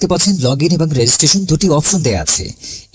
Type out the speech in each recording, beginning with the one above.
দেখতে পাচ্ছেন log in এবং রেজিস্ট্রেশন দুটি অপশন দেয়া আছে।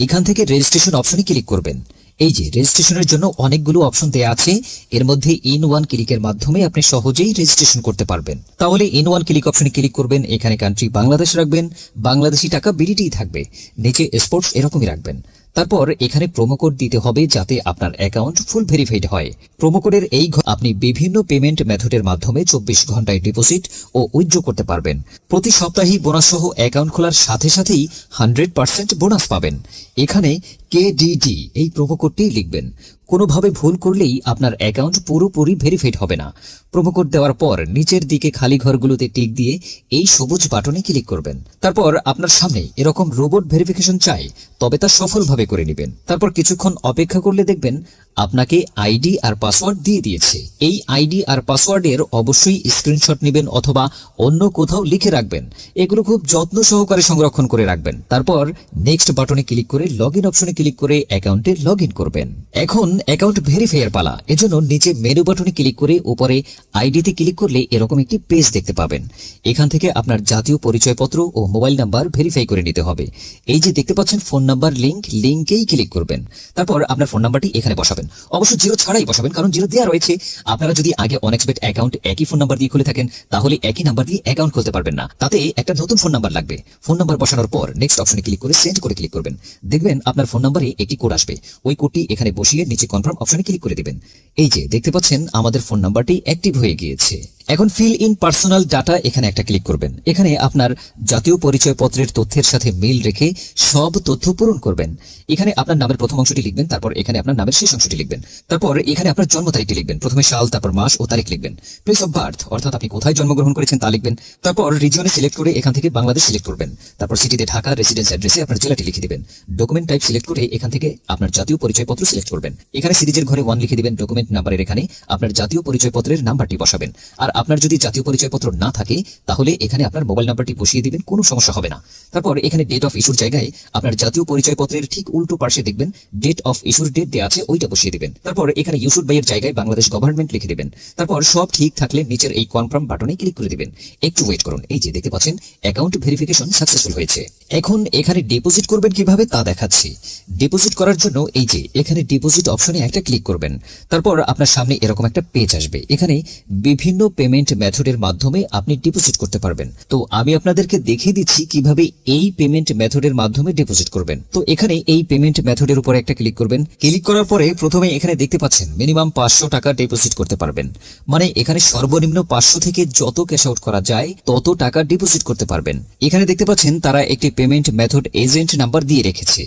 এখান থেকে রেজিস্ট্রেশন অপশনে ক্লিক করবেন। এই যে রেজিস্ট্রেশনের জন্য অনেকগুলো অপশন দেয়া আছে। এর মধ্যে ইন ওয়ান ক্লিকের মাধ্যমে আপনি সহজেই রেজিস্ট্রেশন করতে পারবেন। তাহলে ইন ওয়ান ক্লিক অপশনে ক্লিক করবেন, এখানে কান্ট্রি বাংলাদেশ রাখবেন, বাংলাদেশি টাকা বিডিটি থাকবে, নিচে স্পোর্টস এরকমই রাখবেন। তারপর এখানে প্রোমো কোড দিতে হবে যাতে আপনার অ্যাকাউন্ট ফুল ভেরিফাইড হয়। প্রোমো কোডের এই আপনি বিভিন্ন পেমেন্ট মেথডের মাধ্যমে চব্বিশ ঘন্টায় ডিপোজিট ও উইথড্র করতে পারবেন। প্রতি সপ্তাহেই বোনাস সহ অ্যাকাউন্ট খোলার সাথে সাথেই হান্ড্রেড পার্সেন্ট বোনাস পাবেন। এখানে কেডিডি এই প্রোমো কোডটি লিখবেন। কোনোভাবে ভুল করলেই আপনার অ্যাকাউন্ট পুরোপুরি ভেরিফাইড হবে না। প্রোমো কোড দেওয়ার পর নিচের দিকে খালি ঘরগুলোতে টিক দিয়ে এই সবুজ বাটনে ক্লিক করবেন। তারপর আপনার সামনে এরকম রোবট ভেরিফিকেশন চাই, তবে তা সফলভাবে করে নেবেন। তারপর কিছুক্ষণ অপেক্ষা করলে দেখবেন আপনাকে আইডি আর পাসওয়ার্ড দিয়ে দিয়েছে। এই আইডি আর পাসওয়ার্ডের অবশ্যই স্ক্রিনশট নেবেন অথবা অন্য কোথাও লিখে রাখবেন। এগুলো খুব যত্ন সহকারে সংরক্ষণ করে রাখবেন। তারপর নেক্সট বাটনে ক্লিক করে লগ ইন অপশনে ক্লিক করে অ্যাকাউন্টে লগ ইন করবেন। এখন অ্যাকাউন্ট ভেরিফাইয়ের পালা। এজন্য নিচে মেনু বাটনে ক্লিক করে উপরে আইডিতে ক্লিক করলে এরকম একটি পেজ দেখতে পাবেন। এখান থেকে আপনার জাতীয় পরিচয়পত্র ও মোবাইল নাম্বার ভেরিফাই করে নিতে হবে। এই যে দেখতে পাচ্ছেন ফোন নাম্বার, লিংক, লিংকেই ক্লিক করবেন। তারপর আপনার ফোন নাম্বারটি এখানে বসাবেন। অবশ্য জিরো ছাড়াই বসাবেন, কারণ জিরো দেওয়া রয়েছে। আপনারা যদি আগে অনেক্সপেট অ্যাকাউন্ট একই ফোন নাম্বার দিয়ে খুলে থাকেন, তাহলে একই নাম্বার দিয়ে অ্যাকাউন্ট খুলতে পারবেন না। তাতে একটা নতুন ফোন নাম্বার লাগবে। ফোন নাম্বার বসানোর পর নেক্সট অপশনে ক্লিক করে সেন্ড করে ক্লিক করবেন। দেখবেন আপনার ফোন নাম্বারে একটি কোড আসবে। ওই কোডটি এখানে বসিয়ে নিচে কনফার্ম অপশনে ক্লিক করে দেবেন। এই যে, দেখতে পাচ্ছেন, আমাদের ফোন নাম্বারটি অ্যাক্টিভ হয়ে গিয়েছে। এখন ফিল ইন পার্সোনাল ডাটা এখানে একটা ক্লিক করবেন। এখানে আপনার জাতীয় পরিচয়পত্রের তথ্যের সাথে মিল রেখে সব তথ্য পূরণ করবেন। এখানে আপনার নামের প্রথম অংশটি লিখবেন, তারপর এখানে আপনার নামের শেষ অংশটি লিখবেন। তারপর এখানে আপনার জন্ম তারিখটি লিখবেন, প্রথমে সাল, তারপর মাস ও তারিখ লিখবেন। প্লেস অফ বার্থ অর্থাৎ আপনি কোথায় জন্মগ্রহণ করেছেন তা লিখবেন। তারপর রিজিয়নে সিলেক্ট করে এখান থেকে বাংলাদেশ সিলেক্ট করবেন। তারপর সিটিতে ঢাকা রেসিডেন্স অ্যাড্রেসে আপনার জেলাটি লিখে দিবেন। ডকুমেন্ট টাইপ সিলেক্ট করে এখান থেকে আপনার জাতীয় পরিচয়পত্র সিলেক্ট করবেন। এখানে সিরিজের ঘরে ওয়ান লিখে দিবেন ডকুমেন্ট নাম্বারের এখানে আপনার জাতীয় পরিচয়পত্রের নাম্বারটি বসাবেন। আর আপনার যদি জাতীয় পরিচয়পত্র না থাকে, তাহলে এখানে আপনার মোবাইল নাম্বারটি বসিয়ে দিবেন, কোনো সমস্যা হবে না। তারপর এখানে ডেট অফ ইস্যুর জায়গায় আপনার জাতীয় পরিচয়পত্রের ঠিক উল্টো পাশে দেখবেন ডেট অফ ইস্যুর ডেট দেওয়া আছে, ওইটা বসিয়ে দিবেন। তারপর এখানে ইউসুড বাইয়ের জায়গায় বাংলাদেশ গভর্নমেন্ট লিখে দেবেন। তারপর সব ঠিক থাকলে নিচের এই কনফার্ম বাটনে ক্লিক করে দিবেন। একটু ওয়েট করুন। এই যে দেখতে পাচ্ছেন অ্যাকাউন্ট ভেরিফিকেশন সাকসেসফুল হয়েছে। এখন এখানে ডিপোজিট করবেন কীভাবে তা দেখাচ্ছি। ডিপোজিট করার জন্য এই যে, এখানে ডিপোজিট অপশনে একটা ক্লিক করবেন। তারপর আপনার সামনে এরকম একটা পেজ আসবে। এখানে বিভিন্ন পেমেন্ট মেথডের মাধ্যমে আপনি ডিপোজিট করতে পারবেন। তো আমি আপনাদেরকে দেখিয়ে দিচ্ছি কীভাবে এই পেমেন্ট মেথডের মাধ্যমে ডিপোজিট করবেন। তো এখানে এই পেমেন্ট মেথডের উপরে একটা ক্লিক করবেন। ক্লিক করার পরে প্রথমে এখানে দেখতে পাচ্ছেন মিনিমাম পাঁচশো টাকা ডিপোজিট করতে পারবেন। মানে এখানে সর্বনিম্ন পাঁচশো থেকে যত ক্যাশ আউট করা যায়, তত টাকা ডিপোজিট করতে পারবেন। এখানে দেখতে পাচ্ছেন তারা একটি পেমেন্ট মেথড এজেন্ট নাম্বার দিয়ে রেখেছে।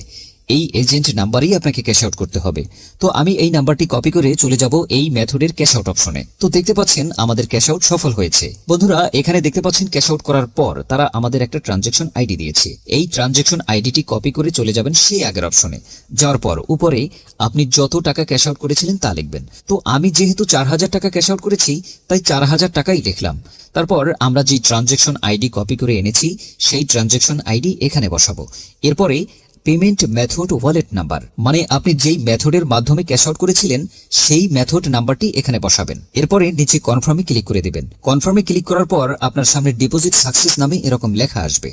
এই এজেন্ট নাম্বারই আপনাকে ক্যাশ আউট করতে হবে। তো আমি এই নাম্বারটি কপি করে চলে যাব এই মেথডের ক্যাশ আউট অপশনে তো দেখতে পাচ্ছেন আমাদের ক্যাশ আউট সফল হয়েছে। বন্ধুরা, এখানে দেখতে পাচ্ছেন ক্যাশ আউট করার পর তারা আমাদের একটা ট্রানজেকশন আইডি দিয়েছে। এই ট্রানজেকশন আইডিটি কপি করে চলে যাবেন সেই আগের অপশনে যাওয়ার পর উপরে আপনি যত টাকা ক্যাশ আউট করেছিলেন তা লিখবেন। তো আমি যেহেতু চার হাজার টাকা ক্যাশ আউট করেছি, তাই চার হাজার টাকাই লিখলাম। তারপর আমরা যে ট্রানজেকশন আইডি কপি করে এনেছি, সেই ট্রানজেকশন আইডি এখানে বসাবো। এরপরে পেমেন্ট মেথড ওয়ালেট নাম্বার মানে আপনি যেই মেথডের মাধ্যমে ক্যাশ আউট করেছিলেন, সেই মেথড নাম্বারটি এখানে বসাবেন। এরপরে নিচে কনফার্মে ক্লিক করে দেবেন। কনফার্মে ক্লিক করার পর আপনার সামনে ডিপোজিট সাকসেস নামে এরকম লেখা আসবে।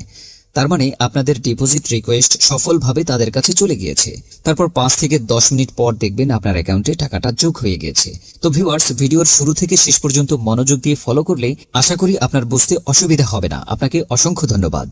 তার মানে আপনাদের ডিপোজিট রিকোয়েস্ট সফলভাবে তাদের কাছে চলে গিয়েছে। তারপর পাঁচ থেকে দশ মিনিট পর দেখবেন আপনার অ্যাকাউন্টে টাকাটা যোগ হয়ে গিয়েছে। তো ভিউয়ার্স ভিডিওর শুরু থেকে শেষ পর্যন্ত মনোযোগ দিয়ে ফলো করলে আশা করি আপনার বুঝতে অসুবিধা হবে না। আপনাকে অসংখ্য ধন্যবাদ।